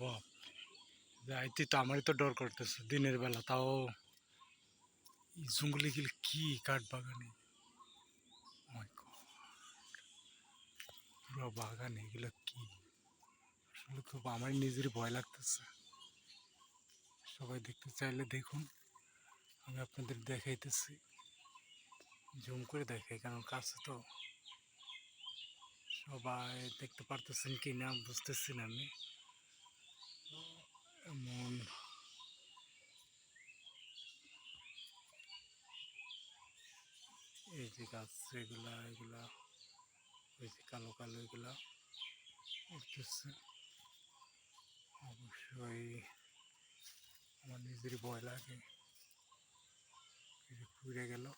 বাপ যাইতে তো আমারই তো ডর করতেছে দিনের বেলা, তাও জঙ্গলে গেলে কি কাঠ বাগানে? পুরো বাগান, এগুলো কি? আসলে খুব আমার নিজেরই ভয় লাগতেছে। সবাই দেখতে চাইলে দেখুন, আমি আপনাদের দেখাইতেছি। জুম করে দেখাই, কারণ কাছে তো সবাই দেখতে পারতেছেন কি না বুঝতেছি না আমি। এই যে গাছ, এগুলা এগুলা, ওই যে কালো কালো এগুলা উঠতেছে। অবশ্যই আমার নিজেরই ভয় লাগে। পুড়ে গেল।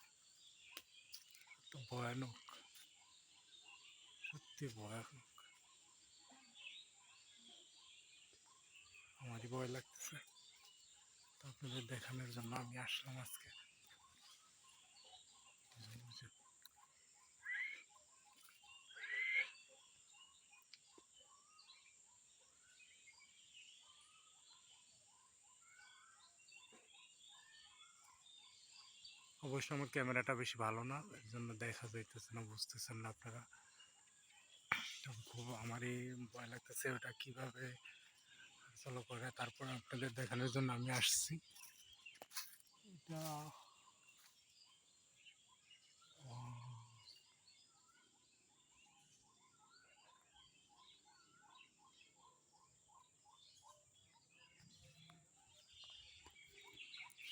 তো ভয়ানক, সত্যি ভয়ানক। আমারই ভয় লাগতেছে। তো আপনাদের দেখানোর জন্য আমি আসলাম আজকে। অবশ্য আমার ক্যামেরাটা বেশি ভালো না এর জন্য দেখা যাইতেছে না, বুঝতেছেন না আপনারা। খুব আমারই ভয় লাগতেছে ওটা কীভাবে চলো করে, তারপর আপনাদের দেখানোর জন্য আমি আসছি। এটা,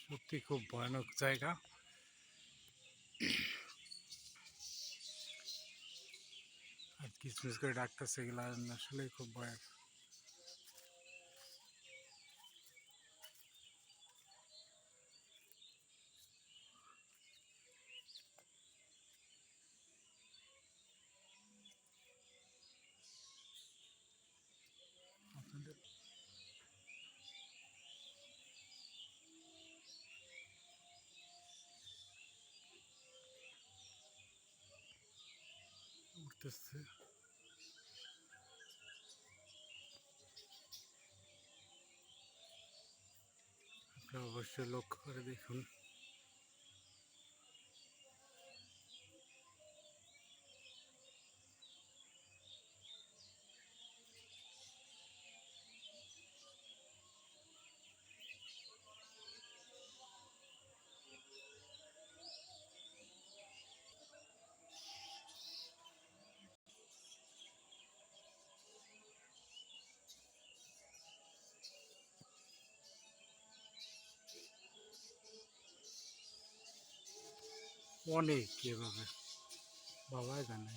সত্যি খুব ভয়ানক জায়গা। আর কিসমিস করে ডাকতেছে এগুলা আসলে খুব ভয়ের আপনাদের উঠতেছে আপনারা অবশ্যই লক্ষ্য করে দেখুন। অনেক এভাবে বাবা জানে।